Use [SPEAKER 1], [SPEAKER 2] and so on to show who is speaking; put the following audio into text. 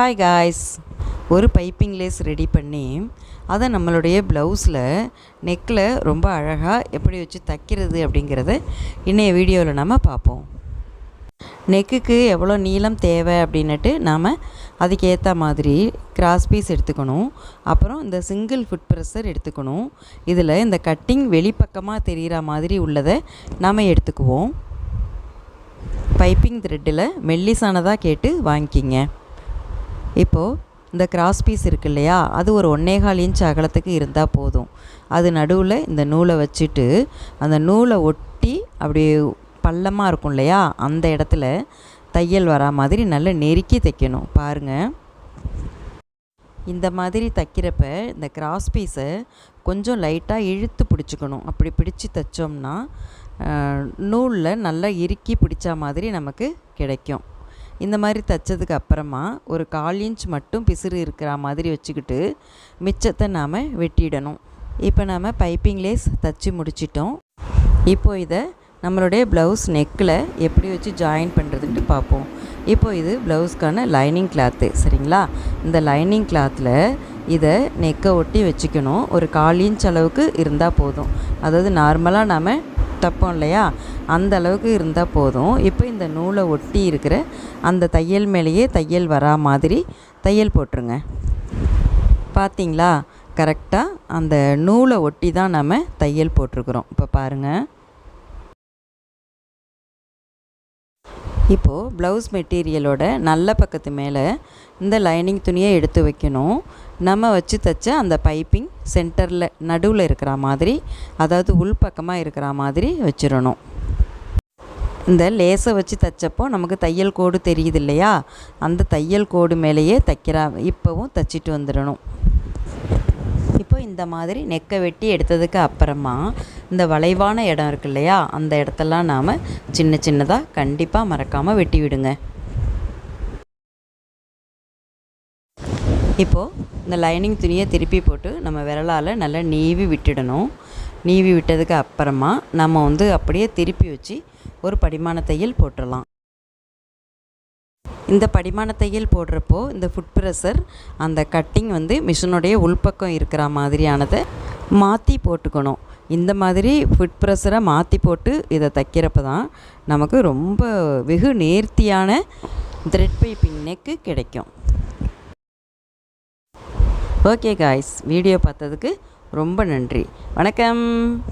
[SPEAKER 1] Hi guys ஒரு piping lace ready பண்ணி அதை நம்மளுடைய ப்ளவுஸில் நெக்கில் ரொம்ப அழகாக எப்படி வச்சு தைக்கிறது அப்படிங்கிறத இன்றைய வீடியோவில் நம்ம பார்ப்போம். நெக்குக்கு எவ்வளோ நீளம் தேவை அப்படின்னுட்டு நாம் அதுக்கேற்ற மாதிரி கிராஸ் பீஸ் எடுத்துக்கணும். அப்புறம் இந்த சிங்கிள் ஃபுட் ப்ரெஷர் எடுத்துக்கணும். இதில் இந்த கட்டிங் வெளிப்பக்கமாக தெரிகிற மாதிரி உள்ளதை நாம் எடுத்துக்குவோம். பைப்பிங் த்ரெட்டில் மெல்லிசானதாக கேட்டு வாங்கிக்கிங்க. இப்போது இந்த கிராஸ் பீஸ் இருக்கு இல்லையா அது ஒரு ஒன்னேகால் இன்ச் அகலத்துக்கு இருந்தால் போதும். அது நடுவில் இந்த நூலை வச்சுட்டு அந்த நூலை ஒட்டி அப்படியே பள்ளமாக இருக்கும் இல்லையா அந்த இடத்துல தையல் வரா மாதிரி நல்லா நெருக்கி தைக்கணும். பாருங்கள் இந்த மாதிரி தைக்கிறப்ப இந்த கிராஸ் பீஸை கொஞ்சம் லைட்டாக இழுத்து பிடிச்சிக்கணும். அப்படி பிடிச்சி தைச்சோம்னா நூலில் நல்லா இறுக்கி பிடிச்ச மாதிரி நமக்கு கிடைக்கும். இந்த மாதிரி தைச்சதுக்கு அப்புறமா ஒரு கால் இன்ச் மட்டும் பிசிறு இருக்கிற மாதிரி வச்சுக்கிட்டு மிச்சத்தை நாம் வெட்டிடணும். இப்போ நாம் பைப்பிங் லேஸ் தைச்சி முடிச்சிட்டோம். இப்போ இதை நம்மளுடைய ப்ளவுஸ் நெக்கில் எப்படி வச்சு ஜாயின் பண்ணுறதுன்ட்டு பார்ப்போம். இப்போ இது ப்ளவுஸ்க்கான லைனிங் கிளாத்து சரிங்களா? இந்த லைனிங் கிளாத்தில் இதை நெக்கை ஒட்டி வச்சுக்கணும். ஒரு கால் இன்ச் அளவுக்கு இருந்தால் போதும். அதாவது நார்மலாக நாம் தப்போம் இல்லையா? அந்த அளவுக்கு இருந்தால் போதும். இப்போ இந்த நூலை ஒட்டி இருக்கிற அந்த தையல் மேலேயே தையல் வரா மாதிரி தையல் போட்டுருங்க. பார்த்தீங்களா கரெக்டாக அந்த நூலை ஒட்டி தான் நம்ம தையல் போட்டிருக்கிறோம். இப்போ பாருங்கள் இப்போது ப்ளவுஸ் மெட்டீரியலோட நல்ல பக்கத்து மேலே இந்த லைனிங் துணியை எடுத்து வைக்கணும். நம்ம வச்சு தைச்ச அந்த பைப்பிங் சென்டரில் நடுவில் இருக்கிற மாதிரி அதாவது உள்பக்கமாக இருக்கிற மாதிரி வச்சிடணும். இந்த லேஸை வச்சு தைச்சப்போ நமக்கு தையல் கோடு தெரியுது இல்லையா அந்த தையல் கோடு மேலேயே தைக்கிறா இப்போவும் தைச்சிட்டு வந்துடணும். இப்போ இந்த மாதிரி நெக்கை வெட்டி எடுத்ததுக்கு அப்புறமா இந்த வளைவான இடம் இருக்கு இல்லையா அந்த இடத்தெல்லாம் நாம் சின்ன சின்னதாக கண்டிப்பாக மறக்காமல் வெட்டி விடுங்க. இப்போது இந்த லைனிங் துணியை திருப்பி போட்டு நம்ம விரலால் நல்லா நீவி விட்டுடணும். நீவி விட்டதுக்கு அப்புறமா நம்ம வந்து அப்படியே திருப்பி வச்சு ஒரு படிமான தையல் போட்டுடலாம் இந்த படிமான தையல் போடுறப்போ இந்த ஃபுட் ப்ரெஷர் அந்த கட்டிங் வந்து மிஷினுடைய உள்பக்கம் இருக்கிற மாதிரியானதை மாற்றி போட்டுக்கணும். இந்த மாதிரி ஃபுட் ப்ரெஷரை மாற்றி போட்டு இதை தைக்கிறப்ப தான் நமக்கு ரொம்ப வெகு நேர்த்தியான த்ரெட் பைப்பிங் நெக்கு கிடைக்கும். ஓகே காய்ஸ் வீடியோ பார்த்ததுக்கு ரொம்ப நன்றி. வணக்கம்.